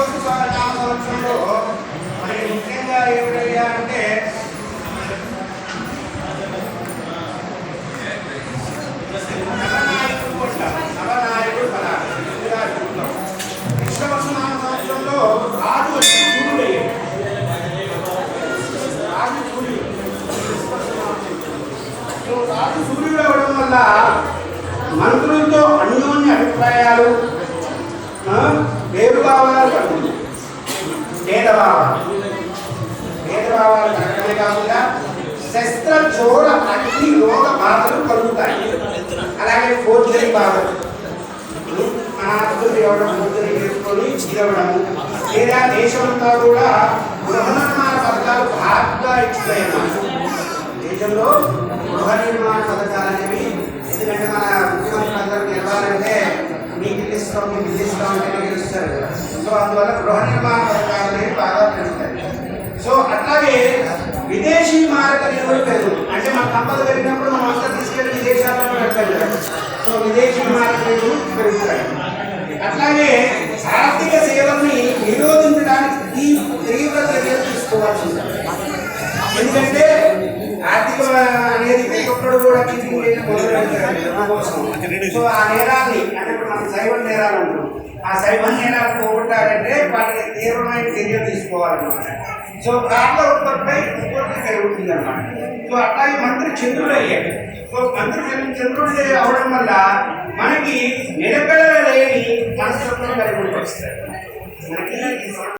నామ సంవత్సరంలో మనకి ముఖ్యంగా ఏమిటయ్యా అంటే సంవత్సరంలో వచ్చి సూర్యుడు. అవ్వడం వల్ల మంత్రులతో అన్యోన్య అభిప్రాయాలు భేదభావాలు కలుగుతాయి భేదభావాలు భేదభావాలు కలగడమే కాకుండా శస్త్ర చోర అగ్ని రోగ బాధలు కలుగుతాయి అలాగే ఫోర్జరీ బాధలు మన ఆస్తులు ఇవ్వడం ఫోర్జరీ చేసుకొని ఇవ్వడము లేదా దేశమంతా కూడా గృహ నిర్మాణ పథకాలు భాగ్గా ఇచ్చుతాయి దేశంలో గృహ నిర్మాణ పథకాలు అనేవి ఎందుకంటే మన ముఖ్యమంత్రి అందరూ నిలవాలంటే మీకు ఇల్లు మీకు ఇల్లు అంటే గెలుస్తారు కదా. సో అందువల్ల గృహ నిర్మాణ పథకాలు బాగా పెరుగుతాయి సో అట్లాగే విదేశీ మారక నిధులు పెరుగు అంటే మన సంపద పెరిగినప్పుడు మనం అంతా తీసుకెళ్ళి విదేశాల్లో పెడతాం కదా. సో విదేశీ మారక నిధులు పెరుగుతాయి. అట్లాగే ఆర్థిక సేవల్ని నిరోధించడానికి తీవ్ర చర్యలు తీసుకోవాల్సి ఉంటుంది. ఎందుకంటే ఆర్థిక అనేది ఒక్కడు కూడా చీటింగ్ సో ఆ నేరాన్ని అంటే ఇప్పుడు మనం సైబర్ నేరాలు అంటాం ఆ సైబర్ ఎలా పోగొట్టాలంటే వాళ్ళకి తీవ్రమైన చర్యలు తీసుకోవాలన్నమాట. సో కార్ల ఉత్పత్తిపై ఉత్పత్తి జరుగుతుంది అనమాట సో అట్లాగే మంత్రి చంద్రుడు అయ్యాడు. సో మంత్రి చంద్రుడు చంద్రుడు అవడం వల్ల మనకి నిలకడ లేని మనస్తత్వం కలిగి వస్తాయి మనకి